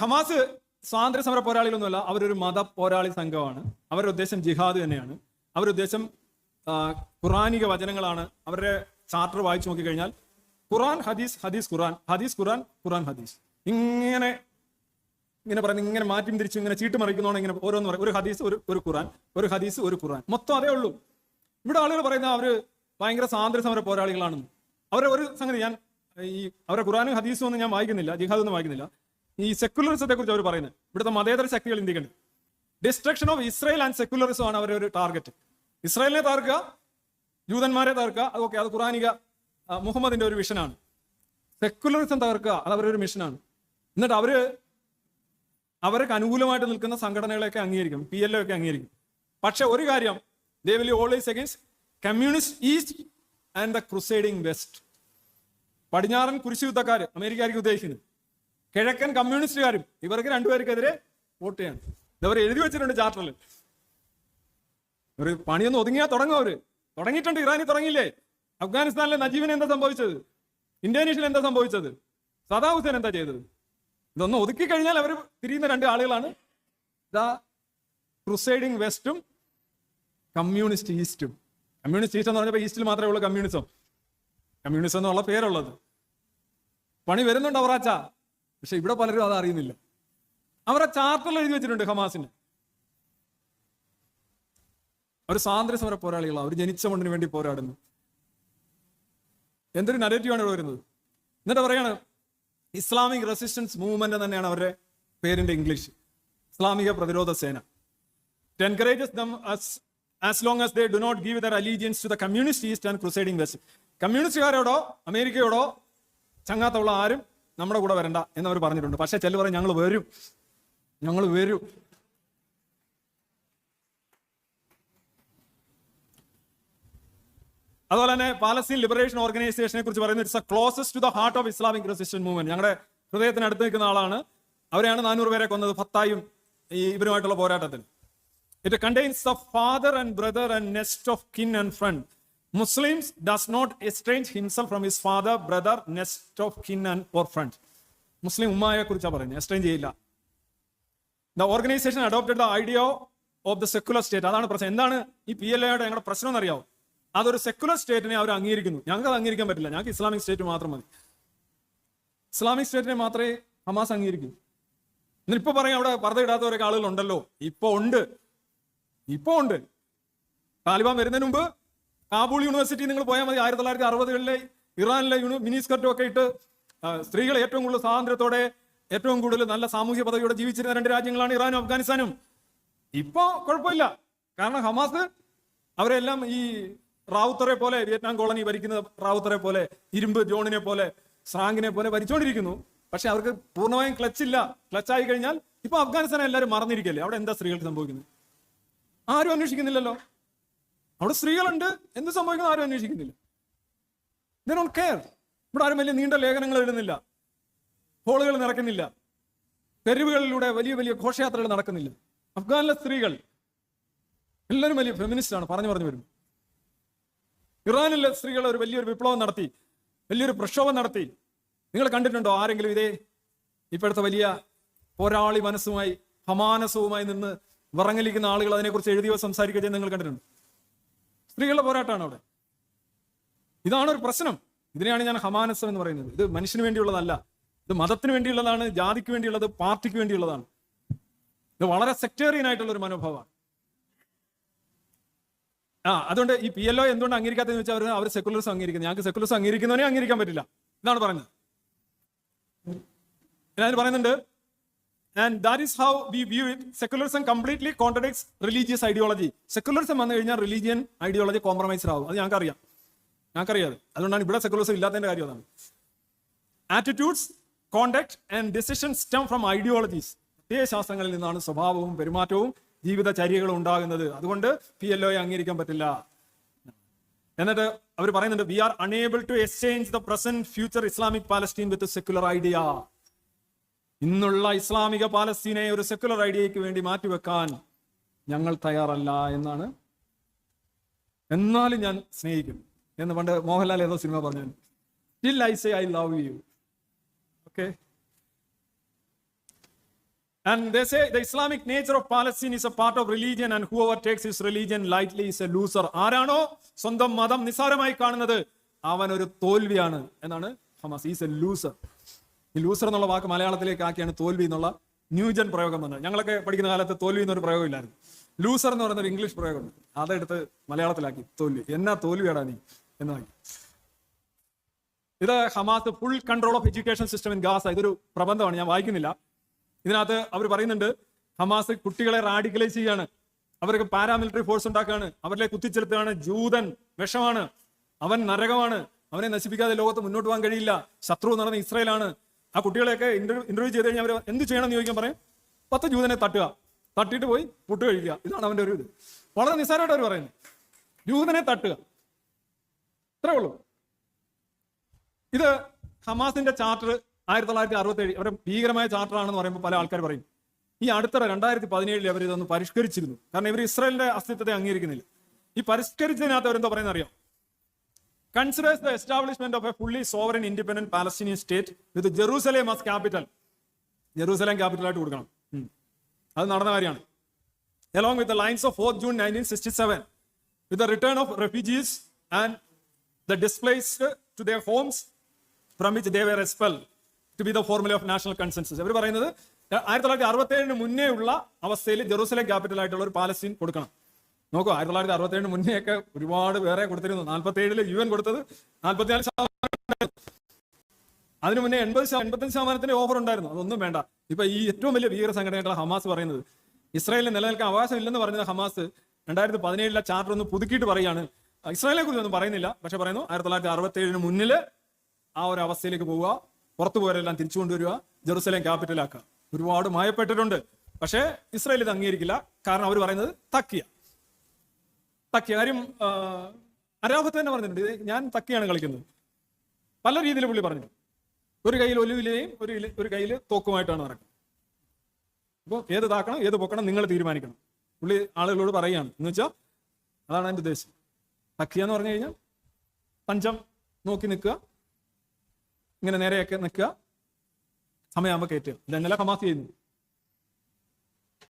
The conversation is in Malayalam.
ഹമാസ് സ്വാതന്ത്ര്യ സമര പോരാളികളൊന്നുമല്ല അവരൊരു മത പോരാളി സംഘമാണ്. അവരുടെ ഉദ്ദേശം ജിഹാദ് തന്നെയാണ്. അവരുടെ ഉദ്ദേശം ഖുറാനിക വചനങ്ങളാണ്. അവരുടെ ചാർട്ടർ വായിച്ചു നോക്കിക്കഴിഞ്ഞാൽ ഖുറാൻ ഹദീസ് ഹദീസ് ഖുറാൻ ഹദീസ് ഖുറാൻ ഖുറാൻ ഹദീസ്. ഇങ്ങനെ ഇങ്ങനെ പറയുന്നത് ഇങ്ങനെ മാറ്റി തിരിച്ചു ഇങ്ങനെ ചീട്ട് മറിക്കുന്നതാണ് ഇങ്ങനെ ഓരോന്ന് പറയും. ഒരു ഹദീസ് ഒരു ഒരു ഖുറാൻ ഒരു ഹദീസ് ഒരു ഖുറാൻ മൊത്തം അതേ ഉള്ളൂ. ഇവിടെ ആളുകൾ പറയുന്ന അവർ ഭയങ്കര സ്വാതന്ത്ര്യ സമര പോരാളികളാണെന്ന്. അവരെ ഒരു സംഗതി ഞാൻ ഈ അവരുടെ ഖുറാനും ഹദീസും ഒന്നും ഞാൻ വായിക്കുന്നില്ല ജിഹാദ് ഒന്നും വായിക്കുന്നില്ല. ഈ സെക്കുലറിസത്തെ കുറിച്ച് അവർ പറയുന്നത്. ഇവിടുത്തെ മതേതര ശക്തികൾ ഇന്ത്യക്കുണ്ട് destruction of Israel and secularism ആണ് അവരുടെ ഒരു ടാർഗറ്റ് ഇസ്രായേലിനെ തകർക്കുക ജൂതന്മാരെ അത് അതൊക്കെ അത് ഖുറാനിക മുഹമ്മദിന്റെ ഒരു വിഷനാണ് സെക്കുലറിസം തകർക്കുക അത് അവരുടെ ഒരു മിഷനാണ് എന്നിട്ട് അവർ അവർക്ക് അനുകൂലമായിട്ട് നിൽക്കുന്ന സംഘടനകളെയൊക്കെ അംഗീകരിക്കും പി എൽ ഒക്കെ അംഗീകരിക്കും. പക്ഷെ ഒരു കാര്യം they will always against communist east and the crusading west പടിഞ്ഞാറൻ കുരിശി യുദ്ധക്കാർ അമേരിക്കക്കാർക്ക് ഉദ്ദേശിക്കുന്നത്. കിഴക്കൻ കമ്മ്യൂണിസ്റ്റുകാരും ഇവർക്ക് രണ്ടുപേർക്കെതിരെ വോട്ട് ചെയ്യണം. ഇതവർ എഴുതി വെച്ചിട്ടുണ്ട് ചാർട്ടറിൽ. ഒരു പണിയൊന്നും ഒതുങ്ങിയാൽ തുടങ്ങും അവർ. തുടങ്ങിയിട്ടുണ്ട്. ഇറാനിൽ തുടങ്ങിയില്ലേ? അഫ്ഗാനിസ്ഥാനിലെ നജീബിന് എന്താ സംഭവിച്ചത്? ഇന്തോനേഷ്യയിൽ എന്താ സംഭവിച്ചത്? സദാ ഹുസൈൻ എന്താ ചെയ്തത്? ഇതൊന്നും ഒതുക്കി കഴിഞ്ഞാൽ അവർ തിരിയുന്ന രണ്ട് ആളുകളാണ്. ദ ക്രുസൈഡിങ് വെസ്റ്റും കമ്മ്യൂണിസ്റ്റ് ഈസ്റ്റും. കമ്മ്യൂണിസ്റ്റ് ഈസ്റ്റ് എന്ന് പറഞ്ഞപ്പോൾ ഈസ്റ്റിൽ മാത്രമേ ഉള്ളൂ കമ്മ്യൂണിസം. കമ്മ്യൂണിസം എന്നുള്ള പേരുള്ളത്. പണി വരുന്നുണ്ട് അവറാച്ച പക്ഷെ ഇവിടെ പലരും അത് അറിയുന്നില്ല. അവരെ ചാർട്ടറിൽ എഴുതി വെച്ചിട്ടുണ്ട് ഹമാസിന്. അവർ സ്വാതന്ത്ര്യ സമര പോരാളികളാണ് അവർ ജനിച്ച മണ്ണിന് വേണ്ടി പോരാടുന്നു. എന്തൊരു നരേറ്റീവാണ് ഇവിടെ വരുന്നത്. എന്നിട്ട് പറയാണ് ഇസ്ലാമിക് റെസിസ്റ്റൻസ് മൂവ്മെന്റ് തന്നെയാണ് അവരുടെ പേരിന്റെ ഇംഗ്ലീഷ്. ഇസ്ലാമിക പ്രതിരോധ സേന. To encourages as as as they do not not give their to the the east and and west കമ്മ്യൂണിസ്റ്റുകാരോടോ അമേരിക്കയോടോ ചങ്ങാത്തുള്ള ആരും നമ്മുടെ കൂടെ വരണ്ട എന്നവർ പറഞ്ഞിട്ടുണ്ട്. പക്ഷെ പറയും ഞങ്ങൾ വരും. ഞങ്ങൾ വരും. അതുപോലെ തന്നെ പാലസ്തീൻ ലിബറേഷൻ ഓർഗനൈസേഷനെ കുറിച്ച് പറയുന്നത് it's a closest to the heart of Islamic resistance movement ഞങ്ങളുടെ ഹൃദയത്തിന് അടുത്ത് നിൽക്കുന്ന ആളാണ്. അവരെയാണ് നാനൂറ് പേരെ കൊന്നത് ഫത്തായും ഈ ഇവരുമായിട്ടുള്ള പോരാട്ടത്തിൽ. It contains the father and brother and next of kin and friend Muslims does not exchange himself from his father brother next of kin and or friend Muslim ഉമ്മായെ കുറിച്ചാണ് പറയുന്നത് എക്സ്ചേഞ്ച് ചെയ്യില്ല. The organisation adopted the idea of the secular state അതാണ് പ്രശ്നം. എന്താണ് ഈ പി എൽ എയുടെ ഞങ്ങളുടെ പ്രശ്നം എന്നറിയാവും? അതൊരു സെക്കുലർ സ്റ്റേറ്റിനെ അവർ അംഗീകരിക്കുന്നു. ഞങ്ങൾക്ക് അത് അംഗീകരിക്കാൻ പറ്റില്ല. ഞങ്ങൾക്ക് ഇസ്ലാമിക് സ്റ്റേറ്റ് മാത്രം മതി. ഇസ്ലാമിക് സ്റ്റേറ്റിനെ മാത്രമേ ഹമാസ് അംഗീകരിക്കൂ. എന്നിപ്പോ പറയും അവിടെ പർദ്ദ ഇടാത്തവരൊക്കെ ആളുകൾ ഉണ്ടല്ലോ ഇപ്പൊ ഉണ്ട്. ഇപ്പൊ ഉണ്ട്. താലിബാൻ വരുന്നതിന് മുമ്പ് കാബൂൾ യൂണിവേഴ്സിറ്റി നിങ്ങൾ പോയാൽ മതി. ആയിരത്തി തൊള്ളായിരത്തി അറുപതുകളിലെ ഇറാനിലെ മിനി സ്കർട്ടും ഒക്കെ ഇട്ട് സ്ത്രീകൾ ഏറ്റവും കൂടുതൽ സ്വാതന്ത്ര്യത്തോടെ ഏറ്റവും കൂടുതൽ നല്ല സാമൂഹ്യ പദവിയോടെ ജീവിച്ചിരുന്ന രണ്ട് രാജ്യങ്ങളാണ് ഇറാനും അഫ്ഗാനിസ്ഥാനും. ഇപ്പോ കുഴപ്പമില്ല. കാരണം ഹമാസ് അവരെല്ലാം ഈ റാവുത്തറെ പോലെ വിയറ്റ്നാം കോളനി ഭരിക്കുന്ന റാവുത്തറെ പോലെ ഇരുമ്പ് ജോണിനെ പോലെ സ്രാങ്കിനെ പോലെ ഭരിച്ചുകൊണ്ടിരിക്കുന്നു പക്ഷെ അവർക്ക് പൂർണമായും ക്ലച്ച് ഇല്ല. ക്ലച്ച് ആയി കഴിഞ്ഞാൽ ഇപ്പൊ അഫ്ഗാനിസ്ഥാൻ എല്ലാവരും മറന്നിരിക്കല്ലേ? അവിടെ എന്താ സ്ത്രീകൾക്ക് സംഭവിക്കുന്നത്? ആരും അന്വേഷിക്കുന്നില്ലല്ലോ. അവിടെ സ്ത്രീകളുണ്ട്. എന്ത് സംഭവിക്കുന്നു ആരും അന്വേഷിക്കുന്നില്ല. ഡോണ്ട് കെയർ ഇവിടെ ആരും വലിയ നീണ്ട ലേഖനങ്ങൾ എഴുതുന്നില്ല. ഹോളുകൾ നിറക്കുന്നില്ല തെരുവുകളിലൂടെ വലിയ വലിയ ഘോഷയാത്രകൾ നടക്കുന്നില്ല. അഫ്ഗാനിലെ സ്ത്രീകൾ എല്ലാവരും വലിയ ഫെമിനിസ്റ്റ് ആണ്. പറഞ്ഞു പറഞ്ഞു വരും ഇറാനിലെ സ്ത്രീകൾ ഒരു വലിയൊരു വിപ്ലവം നടത്തി. വലിയൊരു പ്രക്ഷോഭം നടത്തി. നിങ്ങൾ കണ്ടിട്ടുണ്ടോ? ആരെങ്കിലും ഇതേ ഇപ്പോഴത്തെ വലിയ പോരാളി മനസ്സുമായി ഹമാനസവുമായി നിന്ന് വിറങ്ങലിക്കുന്ന ആളുകൾ അതിനെക്കുറിച്ച് എഴുതിയോ സംസാരിക്കുകയോ നിങ്ങൾ കണ്ടിട്ടുണ്ട്? സ്ത്രീകളുടെ പോരാട്ടമാണ് അവിടെ. ഇതാണ് ഒരു പ്രശ്നം. ഇതിനെയാണ് ഞാൻ ഹമാനസം എന്ന് പറയുന്നത്. ഇത് മനുഷ്യന് വേണ്ടിയുള്ളതല്ല. ഇത് മതത്തിന് വേണ്ടിയുള്ളതാണ് ജാതിക്ക് വേണ്ടിയുള്ളത് പാർട്ടിക്ക് വേണ്ടിയുള്ളതാണ്. ഇത് വളരെ സെക്ടേറിയൻ ആയിട്ടുള്ള ഒരു മനോഭാവമാണ്. ആ അതുകൊണ്ട് ഈ പി എൽ ഒ എന്തുകൊണ്ട് അംഗീകരിക്കാത്തതെന്ന് വെച്ചാൽ അവർ അവർ സെക്കുലറിസം അംഗീകരിക്കുന്നത് ഞങ്ങൾക്ക് സെക്കുലറിസം അംഗീകരിക്കുന്നവനെ അംഗീകരിക്കാൻ പറ്റില്ല. ഇതാണ് പറയുന്നത് ഞാൻ പറയുന്നുണ്ട് and that is how we view it secularism completely contradicts religious ideology secularism വന്നു കഴിഞ്ഞാൽ റിലീജിയൻ ഐഡിയോളജി കോംപ്രമൈസ്ഡ് ആവും. അത് ഞങ്ങൾക്കറിയാം. ഞങ്ങൾക്കറിയാം അത്. അതുകൊണ്ടാണ് ഇവിടെ സെക്കുലറിസം ഇല്ലാത്തതിന്റെ കാര്യം അതാണ്. Attitudes conduct and decision stem from ideologies ശാസ്ത്രങ്ങളിൽ നിന്നാണ് സ്വഭാവവും പെരുമാറ്റവും ജീവിതചര്യകളും ഉണ്ടാകുന്നത്. അതുകൊണ്ട് പി എൽ ഒയെ അംഗീകരിക്കാൻ പറ്റില്ല. എന്നിട്ട് അവർ പറയുന്നുണ്ട് we are unable to exchange the present future Islamic Palestine with secular idea ഇന്നുള്ള ഇസ്ലാമിക പാലസ്തീനെ ഒരു സെക്കുലർ ഐഡിയക്ക് വേണ്ടി മാറ്റിവെക്കാൻ ഞങ്ങൾ തയ്യാറല്ല എന്നാണ്. എന്നാലും ഞാൻ സ്നേഹിക്കും എന്ന് പണ്ട് മോഹൻലാൽ ഏതോ സിനിമ പറഞ്ഞു. Still I say I love you okay And they say the Islamic nature of Palestine is a part of religion and whoever takes his religion lightly is a loser. ആരാണോ സ്വന്തം മതം നിസാരമായി കാണുന്നത് അവൻ ഒരു തോൽവിയാണ് എന്നാണ് ഹമാസ്. ഈസ് എ ലൂസർ ഈ ലൂസർ എന്നുള്ള വാക്ക് മലയാളത്തിലേക്ക് ആക്കിയാണ് തോൽവി എന്നുള്ള ന്യൂജൻ പ്രയോഗം വന്നത്. ഞങ്ങളൊക്കെ പഠിക്കുന്ന കാലത്ത് തോൽവി എന്നൊരു പ്രയോഗം ഇല്ലായിരുന്നു ലൂസർ എന്ന് പറയുന്ന ഒരു ഇംഗ്ലീഷ് പ്രയോഗം അതെടുത്ത് മലയാളത്തിലാക്കി. തോൽവി. എന്നാ തോൽവിയാടാ നീ? എന്നാക്കി ഇത് Hamas full control of education system in Gaza ഇതൊരു പ്രബന്ധമാണ്. ഞാൻ വായിക്കുന്നില്ല. ഇതിനകത്ത് അവർ പറയുന്നുണ്ട് ഹമാസ് കുട്ടികളെ റാഡിക്കലൈസ് ചെയ്യാണ്. അവർക്ക് പാരാമിലിറ്ററി ഫോഴ്സ് ഉണ്ടാക്കുകയാണ് അവരിലെ കുത്തിച്ചെലുത്തുകയാണ് ജൂതൻ വിഷമാണ്. അവൻ നരകമാണ്. അവനെ നശിപ്പിക്കാതെ ലോകത്ത് മുന്നോട്ട് പോകാൻ കഴിയില്ല. ശത്രു ഇസ്രയേലാണ് ഇസ്രായേലാണ്. ആ കുട്ടികളെയൊക്കെ ഇന്റർവ്യൂ ഇന്റർവ്യൂ ചെയ്ത് കഴിഞ്ഞാൽ അവർ എന്ത് ചെയ്യണം എന്ന് ചോദിക്കാൻ പറയും? പത്ത് ജൂതനെ തട്ടുക. തട്ടിയിട്ട് പോയി പുട്ട് കഴിക്കുക. ഇതാണ് അവന്റെ ഒരു ഇത്. വളരെ നിസ്സാരമായിട്ട് അവർ പറയുന്നത്. ജൂതനെ തട്ടുക. ഇത്രേ ഉള്ളൂ. ഇത് ഹമാസിന്റെ ചാർട്ടർ ആയിരത്തി തൊള്ളായിരത്തി അറുപത്തി ഏഴ് അവരുടെ ഭീകരമായ ചാർട്ടർ ആണെന്ന് പറയുമ്പോൾ പല ആൾക്കാർ പറയും. ഈ അടുത്തിടെ രണ്ടായിരത്തി പതിനേഴിൽ അവർ ഇതൊന്ന് പരിഷ്കരിച്ചിരുന്നു. കാരണം ഇവർ ഇസ്രായേലിന്റെ അസ്തിത്വത്തെ അംഗീകരിക്കുന്നില്ല. ഈ പരിഷ്കരിച്ചതിനകത്ത് അവരെന്താ പറയുന്നത് അറിയാം considers the establishment of a fully sovereign independent Palestinian state with Jerusalem as capital Jerusalem capital ആയിട്ട് കൊടുക്കണം. അത് നടന്ന കാര്യമാണ്. Along with the lines of 4th June 1967, with the return of refugees and the displaced to their homes from which they were expelled to be the formula of national consensus. അവർ പറയുന്നത് ആയിരത്തി തൊള്ളായിരത്തി അറുപത്തി ഏഴിന് മുന്നേ ഉള്ള അവസ്ഥയിൽ ജെറൂസലേം ക്യാപിറ്റൽ ആയിട്ടുള്ള ഒരു പാലസ്തീൻ കൊടുക്കണം. നോക്കൂ ആയിരത്തി തൊള്ളായിരത്തി അറുപത്തി ഏഴ് മുന്നേ ഒക്കെ ഒരുപാട് വേറെ കൊടുത്തിരുന്നു. നാൽപ്പത്തി ഏഴിൽ യു എൻ കൊടുത്തത് നാൽപ്പത്തിനാല് ശതമാനം. അതിനു മുന്നേ എൺപത് എൺപത്തഞ്ച് ശതമാനത്തിന്റെ ഓഫർ ഉണ്ടായിരുന്നു. അതൊന്നും വേണ്ട. ഇപ്പൊ ഈ ഏറ്റവും വലിയ ഭീകര സംഘടനയായിട്ടുള്ള ഹമാസ് പറയുന്നത് ഇസ്രായേലിന് നിലനിൽക്കാൻ അവകാശമില്ലെന്ന് പറഞ്ഞത് ഹമാസ് രണ്ടായിരത്തി പതിനേഴിലെ ചാർട്ടർ ഒന്ന് പുതുക്കിയിട്ട് പറയാണ് ഇസ്രായേലിനെ കുറിച്ച് ഒന്നും പറയുന്നില്ല. പക്ഷെ പറയുന്നു ആയിരത്തി തൊള്ളായിരത്തി അറുപത്തി ഏഴിന് മുന്നിൽ ആ ഒരു അവസ്ഥയിലേക്ക് പോവുക പുറത്തു പോയവരെല്ലാം തിരിച്ചു കൊണ്ടുവരിക ജെറുസലേം ക്യാപിറ്റലാക്കുക. ഒരുപാട് മായപ്പെട്ടിട്ടുണ്ട്. പക്ഷേ ഇസ്രായേൽ ഇത് അംഗീകരിക്കില്ല. കാരണം അവർ പറയുന്നത് തക്കിയ തക്കിയ കാര്യം അരാഹത്ത് തന്നെ പറഞ്ഞിട്ടുണ്ട് ഞാൻ തക്കിയാണ് കളിക്കുന്നത്. പല രീതിയിൽ പുള്ളി പറഞ്ഞു. ഒരു കയ്യിൽ ഒലുവിലെയും ഒരു ഒരു കയ്യിൽ തോക്കുമായിട്ടാണ് നടക്കുന്നത്. അപ്പോൾ ഏത് താക്കണം ഏത് പൊക്കണം നിങ്ങൾ തീരുമാനിക്കണം. പുള്ളി ആളുകളോട് പറയുകയാണ്. എന്ന് വെച്ചാൽ അതാണ് എന്റെ ഉദ്ദേശം. തക്കിയ എന്ന് പറഞ്ഞു കഴിഞ്ഞാൽ പഞ്ചം നോക്കി നിൽക്കുക ഇങ്ങനെ നേരെയൊക്കെ നിൽക്കുക സമയമാകുമ്പോൾ കയറ്റുക. ഇതെന്നല്ല ഹമാസ് ചെയ്യുന്നു.